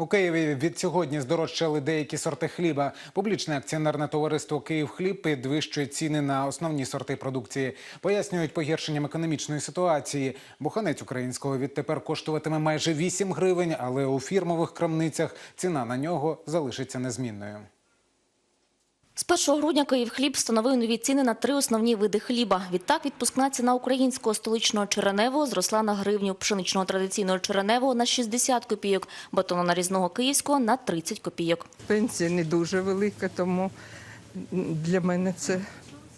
У Києві від сьогодні здорожчали деякі сорти хліба. Публічне акціонерне товариство «Київхліб» підвищує ціни на основні сорти продукції. Пояснюють погіршенням економічної ситуації. Буханець українського відтепер коштуватиме майже 8 гривень, але у фірмових крамницях ціна на нього залишиться незмінною. З 1 грудня Київхліб встановив нові ціни на три основні види хліба. Відтак відпускна ціна українського столичного череневого зросла на гривню, пшеничного традиційного череневого на 60 копійок, батононарізного київського на 30 копійок. Пенсія не дуже велика, тому для мене це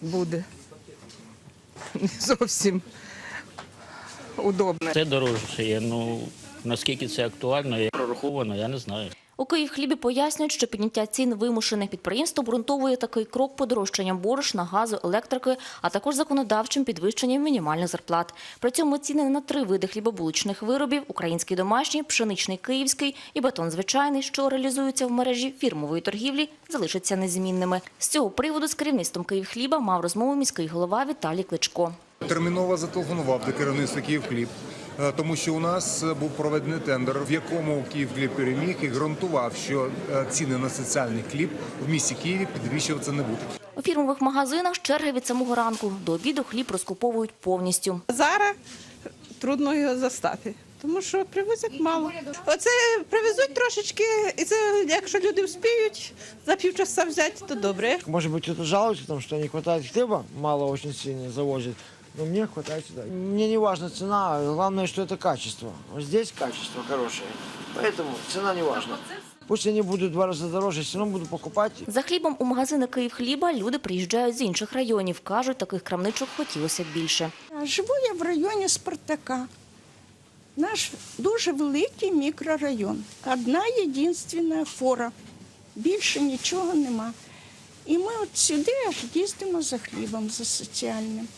буде не зовсім удобно. Це дорожчає. Ну наскільки це актуально і прораховано, я не знаю. У Київхлібі пояснюють, що підняття цін вимушених підприємств обґрунтовує такий крок подорожчанням борошна, газу, електрики, а також законодавчим підвищенням мінімальних зарплат. При цьому ціни на три види хлібобулочних виробів – український домашній, пшеничний київський і батон звичайний, що реалізуються в мережі фірмової торгівлі, залишаться незмінними. З цього приводу з керівництвом Київхліба мав розмову міський голова Віталій Кличко. Терміново зателефонував до керівництва Київхліб, тому що у нас е, був проведений тендер, в якому Київхліб переміг і гарантував, що е, ціни на соціальний хліб в місті Києві підвищуватися не будуть. У фірмових магазинах черги від самого ранку. До обіду хліб розкуповують повністю. Зараз трудно його застати, тому що привозять мало. Оце привезуть трошечки, і це якщо люди вспіють за півчаса взяти, то добре. Может быть, кто-то жалуется, там, что не хватает хлеба, мало очень сильно завозят. Но мне хватает сюда. Мне не важна цена, главное, что это качество. Вот здесь качество хорошее. Поэтому цена не важна. Пусть они будут в два раза дороже, все равно буду покупать. За хлібом у магазини Київхліба люди приїжджають з інших районів. Кажуть, таких крамничок хотілося б більше. Живу я в районі Спартака. Наш дуже великий мікрорайон. Одна єдинственна фора. Більше нічого нема. І ми от сюди аж їздимо за хлібом, за соціальним.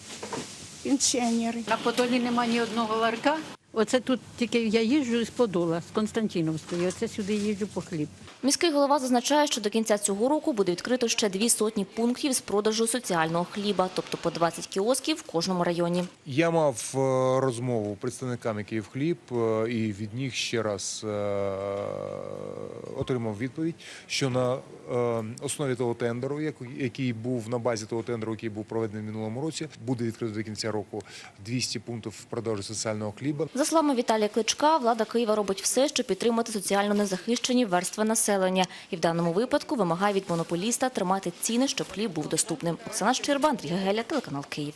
Пенсіонери. На Подолі немає ні одного ларка. Оце тут тільки я їжджу з Подола, з Константіновської. Оце сюди їжджу по хліб. Міський голова зазначає, що до кінця цього року буде відкрито ще дві сотні пунктів з продажу соціального хліба, тобто по 20 кіосків в кожному районі. Я мав е, розмову з представниками Київхліб е, і від них ще раз е, отримав відповідь, що на основі того тендеру, який був на базі того тендеру, який був проведений в минулому році, буде відкрито до кінця року 200 пунктів продажу соціального хліба. За словами Віталія Кличка, влада Києва робить все, щоб підтримати соціально незахищені верстви населення. І в даному випадку вимагає від монополіста тримати ціни, щоб хліб був доступним. Оксана Щирба, Андрій Гегеля, телеканал Київ.